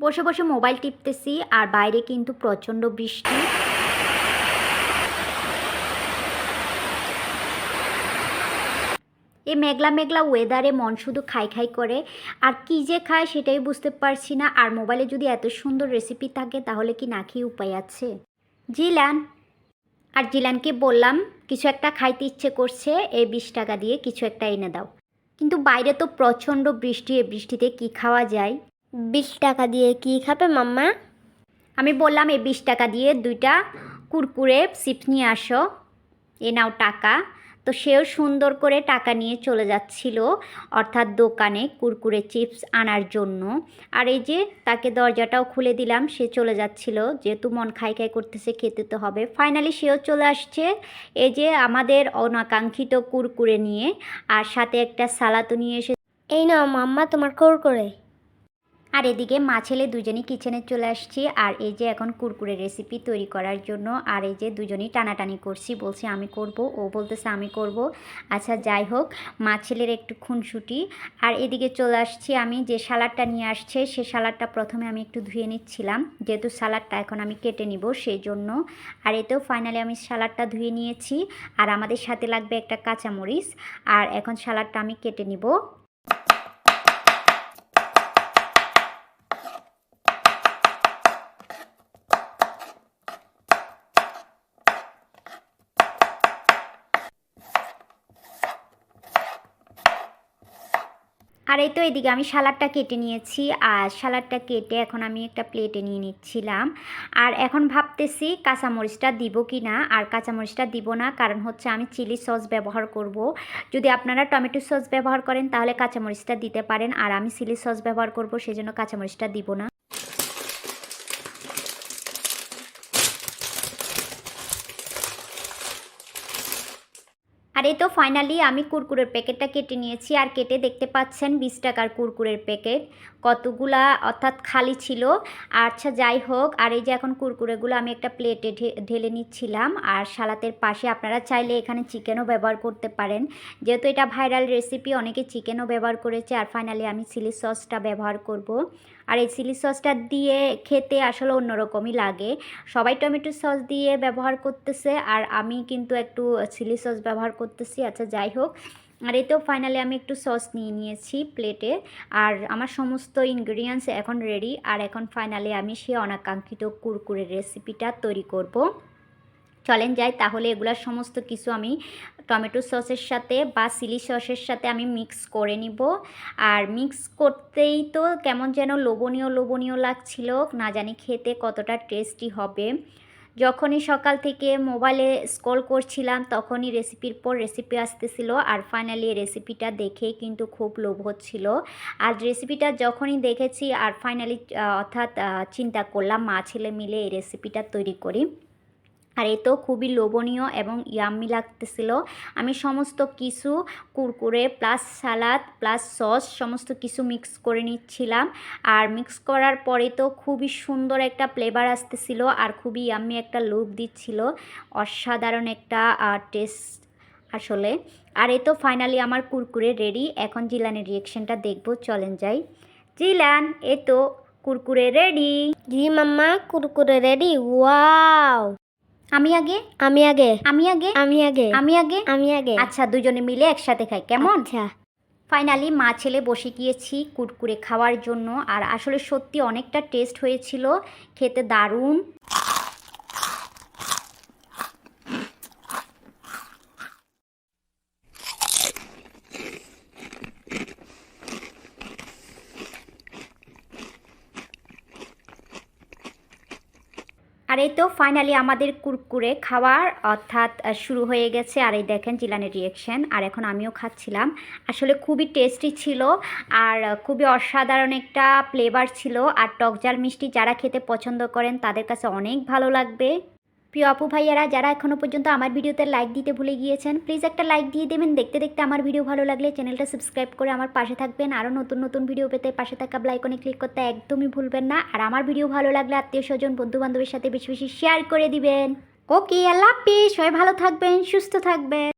বসে বসে মোবাইল টিপতেছি আর বাইরে কিন্তু প্রচণ্ড বৃষ্টি। এই মেঘলা মেঘলা ওয়েদারে মন শুধু খাই খাই করে, আর কি যে খায় সেটাই বুঝতে পারছি না, আর মোবাইলে যদি এত সুন্দর রেসিপি থাকে তাহলে কি না খেয়ে উপায় আছে? জিলান, আর জিলানকে বললাম, কিছু একটা খাইতে ইচ্ছে করছে, এই বিশ টাকা দিয়ে কিছু একটা এনে দাও। কিন্তু বাইরে তো প্রচণ্ড বৃষ্টি এই বৃষ্টিতে কি খাওয়া যায়? বিশ টাকা দিয়ে কি খাবে মাম্মা? আমি বললাম, এই বিশ টাকা দিয়ে দুইটা কুরকুরে চিপস নিয়ে আসো। এ নাও টাকা। তো সেও সুন্দর করে টাকা নিয়ে চলে যাচ্ছিল, অর্থাৎ দোকানে কুরকুরে চিপস আনার জন্য। আর এই যে তাকে দরজাটাও খুলে দিলাম, সে চলে যাচ্ছিল। যেহেতু মন খাই খাই করতেছে, খেতে তো হবে। ফাইনালি সেও চলে আসছে। এই যে আমাদের অনাকাঙ্ক্ষিত কুরকুরে নিয়ে, আর সাথে একটা সালাতো নিয়ে এসে এই নাও মাম্মা তোমার কোর করে আর এদিকে মা ছেলে দুজনই কিচেনে চলে আসছি। আর এই যে এখন কুরকুরে রেসিপি তৈরি করার জন্য, আর এই যে দুজনই টানাটানি করছি, বলছে আমি করব, ও বলতেছে আমি করব। আচ্ছা যাই হোক, মা ছেলের একটু খুনসুটি। আর এদিকে চলে আসছি আমি, যে সালাডটা নিয়ে আসছে, সে সালাডটা প্রথমে আমি একটু ধুয়ে নিচ্ছিলাম। যেহেতু সালাডটা এখন আমি কেটে নিব সেই জন্য আর এতেও ফাইনালি আমি সালাডটা ধুয়ে নিয়েছি। আর আমাদের সাথে লাগবে একটা কাঁচামরিচ। আর এখন সালাডটা আমি কেটে নিব। আর এই তো এদিকে আমি সালাডটা কেটে নিয়েছি, আর সালাডটা কেটে এখন আমি একটা প্লেটে নিয়ে নিচ্ছিলাম। আর এখন ভাবতেছি কাঁচামরিচটা দিব কি না আর কাঁচামরিচটা দিব না, কারণ হচ্ছে আমি চিলি সস ব্যবহার করব। যদি আপনারা টমেটো সস ব্যবহার করেন তাহলে কাঁচামরিচটা দিতে পারেন, আর আমি চিলি সস ব্যবহার করব, সেজন্য কাঁচামরিচটা দিব না। এই তো ফাইনালি আমি কুরকুরের প্যাকেটটা কেটে নিয়েছি। আর কেটে দেখতে পাচ্ছেন বিশ টাকার কুরকুরের প্যাকেট। কতগুলা অর্থাৎ খালি ছিল। আচ্ছা যাই হোক, আর এই যে এখন কুরকুরেগুলো আমি একটা প্লেটে ঢেলে নিচ্ছিলাম। আর সালাতের পাশে আপনারা চাইলে এখানে চিকেনও ব্যবহার করতে পারেন। যেহেতু এটা ভাইরাল রেসিপি অনেকে চিকেনও ব্যবহার করেছে। আর ফাইনালি আমি চিলি সসটা ব্যবহার করব। আর এই চিলি সসটা দিয়ে খেতে আসলে অন্যরকমই লাগে। সবাই টমেটো সস দিয়ে ব্যবহার করতেছে আর আমি কিন্তু একটু চিলি সস ব্যবহার করতেছি আচ্ছা যাই হোক। আর এতেও ফাইনালি আমি একটু সস নিয়ে নিয়েছি প্লেটে আর আমার সমস্ত ইনগ্রিডিয়েন্টস এখন রেডি আর এখন ফাইনালি আমি সে অনাকাঙ্ক্ষিত কুরকুরের রেসিপিটা তৈরি করব। চলেন যাই, তাহলে এগুলার সমস্ত কিছু আমি টমেটো সসের সাথে বা চিলি সসের সাথে আমি মিক্স করে নিব। আর মিক্স করতেই তো কেমন যেন লোভনীয় লোভনীয় লাগছিল, না জানি খেতে কতটা টেস্টি হবে। যখনই সকাল থেকে মোবাইলে স্ক্রল করছিলাম, তখনই রেসিপির পর রেসিপি আসতেছিল, আর ফাইনালি রেসিপিটা দেখেই কিন্তু খুব লোভ হচ্ছিল। আর রেসিপিটা যখনই দেখেছি, আর ফাইনালি অর্থাৎ চিন্তা করলাম, মা ছেলে মিলে এই রেসিপিটা তৈরি করি। আর এ তো খুবই লোভনীয় এবং ইয়াম্মি লাগতেছিল। আমি সমস্ত কিছু Kurkure plus salad plus sauce সমস্ত কিছু মিক্স করে নিচ্ছিলাম। আর মিক্স করার পরে তো খুবই সুন্দর একটা ফ্লেভার আসতেছিল আর খুবই ইয়াম্মি একটা লুক দিচ্ছিল। অসাধারণ একটা টেস্ট আসলে। আর এ তো ফাইনালি আমার কুরকুরে রেডি এখন জিলানের রিয়েকশনটা দেখব। চলেন যাই। জিলান এ তো কুরকুরে রেডি জি মাম্মা, কুরকুরে রেডি ওয়াও আমি আগে? আমি আগে। আমি আগে? আমি আগে। আমি আগে? আমি আগে। আচ্ছা দুজনে মিলে একসাথে খাই কেমন? আচ্ছা। ফাইনালি মা ছেলে বসে গিয়েছি কুরকুরে খাওয়ার জন্য আর আসলে সত্যি অনেকটা টেস্ট হয়েছিল খেতে দারুণ। আর এই তো ফাইনালি আমাদের কুরকুরে খাওয়ার, অর্থাৎ শুরু হয়ে গেছে। আর এই দেখেন জিলানের রিয়েকশন আর এখন আমিও খাচ্ছিলাম। আসলে খুবই টেস্টি ছিল, আর খুবই অসাধারণ একটা ফ্লেভার ছিল। আর টকজাল মিষ্টি যারা খেতে পছন্দ করেন, তাদের কাছে অনেক ভালো লাগবে। প্রিয় আপু ভাইয়ারা, যারা এখনও পর্যন্ত আমার ভিডিওতে লাইক দিতে ভুলে গিয়েছেন প্লিজ একটা লাইক দিয়ে দেবেন। দেখতে দেখতে আমার ভিডিও ভালো লাগলে চ্যানেলটা সাবস্ক্রাইব করে আমার পাশে থাকবেন। আরও নতুন নতুন ভিডিও পেতে পাশে থাকা ব্লাইকনে ক্লিক করতে একদমই ভুলবেন না। আর আমার ভিডিও ভালো লাগলে আত্মীয় স্বজন, বন্ধুবান্ধবের সাথে বেশি বেশি শেয়ার করে দিবেন। ওকে আল্লাহ হাফিজ। সবাই ভালো থাকবেন, সুস্থ থাকবেন।